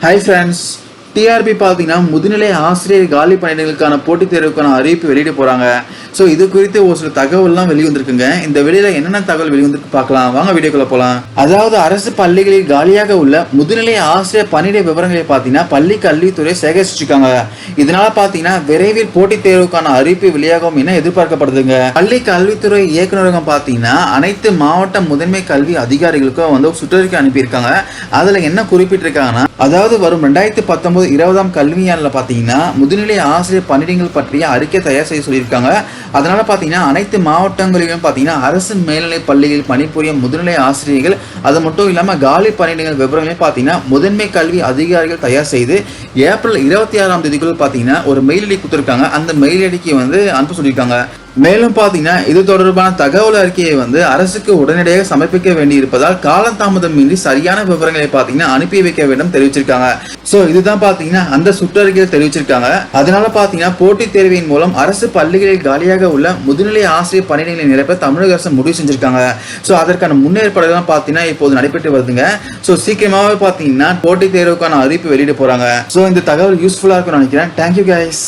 Hi friends, TRP பார்த்தீங்கன்னா முதுநிலை ஆசிரியர் காலி பணியிடங்களுக்கான போட்டித் தேர்வுக்கான அறிவிப்பு வெளியிட போகிறாங்க ஸோ இது குறித்து ஒரு சில தகவல்லாம் வெளிவந்திருக்குங்க இந்த வெளியில என்னென்ன தகவல் வெளிவந்திருக்கு பார்க்கலாம். வாங்க வீடியோக்குள்ள போகலாம் அதாவது அரசு பள்ளிகளில் காலியாக உள்ள முதுநிலை ஆசிரியர் பணியிட விவரங்களை பார்த்தீங்கன்னா பள்ளி கல்வித்துறை சேகரிச்சிருக்காங்க. இதனால பார்த்தீங்கன்னா விரைவில் போட்டித் தேர்வுக்கான அறிவிப்பு வெளியாகும் என எதிர்பார்க்கப்படுதுங்க. பள்ளி கல்வித்துறை இயக்குநரகம் பார்த்தீங்கன்னா அனைத்து மாவட்ட முதன்மை கல்வி அதிகாரிகளுக்கும் வந்து சுற்றறிக்கை அனுப்பியிருக்காங்க. அதில் என்ன குறிப்பிட்டிருக்காங்கன்னா அதாவது வரும் ரெண்டாயிரத்தி பத்தொன்பது இருபதாம் கல்வியாண்டில் பார்த்தீங்கன்னா முதுநிலை ஆசிரியர் பணியிடங்கள் பற்றிய அறிக்கை தயார் செய்ய சொல்லியிருக்காங்க. அதனால் பார்த்தீங்கன்னா அனைத்து மாவட்டங்களிலும் பார்த்தீங்கன்னா அரசு மேல்நிலை பள்ளியில் பணிபுரியும் முதுநிலை ஆசிரியர்கள் அது மட்டும் இல்லாமல் காலி பணியிடங்கள் விவரங்களையும் பார்த்தீங்கன்னா முதன்மை கல்வி அதிகாரிகள் தயார் செய்து ஏப்ரல் இருபத்தி ஆறாம் தேதிக்குள் பார்த்தீங்கன்னா ஒரு மெயில் ஐடி கொடுத்துருக்காங்க. அந்த மெயில் ஐடிக்கு வந்து அனுப்ப சொல்லியிருக்காங்க. மேலும் பார்த்தீங்கன்னா இது தொடர்பான தகவல் அறிக்கையை வந்து அரசுக்கு உடனடியாக சமர்ப்பிக்க வேண்டி இருப்பதால் காலதாமதமின்றி சரியான விவரங்களை பார்த்தீங்கன்னா அனுப்பி வைக்க வேண்டும் தெரிவிச்சிருக்காங்க. ஸோ இதுதான் பார்த்தீங்கன்னா அந்த சுற்றறிக்கையில் தெரிவிச்சிருக்காங்க. அதனால பார்த்தீங்கன்னா போட்டித் தேர்வின் மூலம் அரசு பள்ளிகளில் காலியாக உள்ள முதுநிலை ஆசிரியர் பணியிடங்களை நிரப்ப தமிழக அரசு முடிவு செஞ்சிருக்காங்க. ஸோ அதற்கான முன்னேற்பாடுகள் பார்த்தீங்கன்னா இப்போது நடைபெற்று வருதுங்க. ஸோ சீக்கிரமாகவே பார்த்தீங்கன்னா போட்டித் தேர்வுக்கான அறிவிப்பு வெளியிட போறாங்க. ஸோ இந்த தகவல் யூஸ்ஃபுல்லாக இருக்கும்னு நினைக்கிறேன். Thank you guys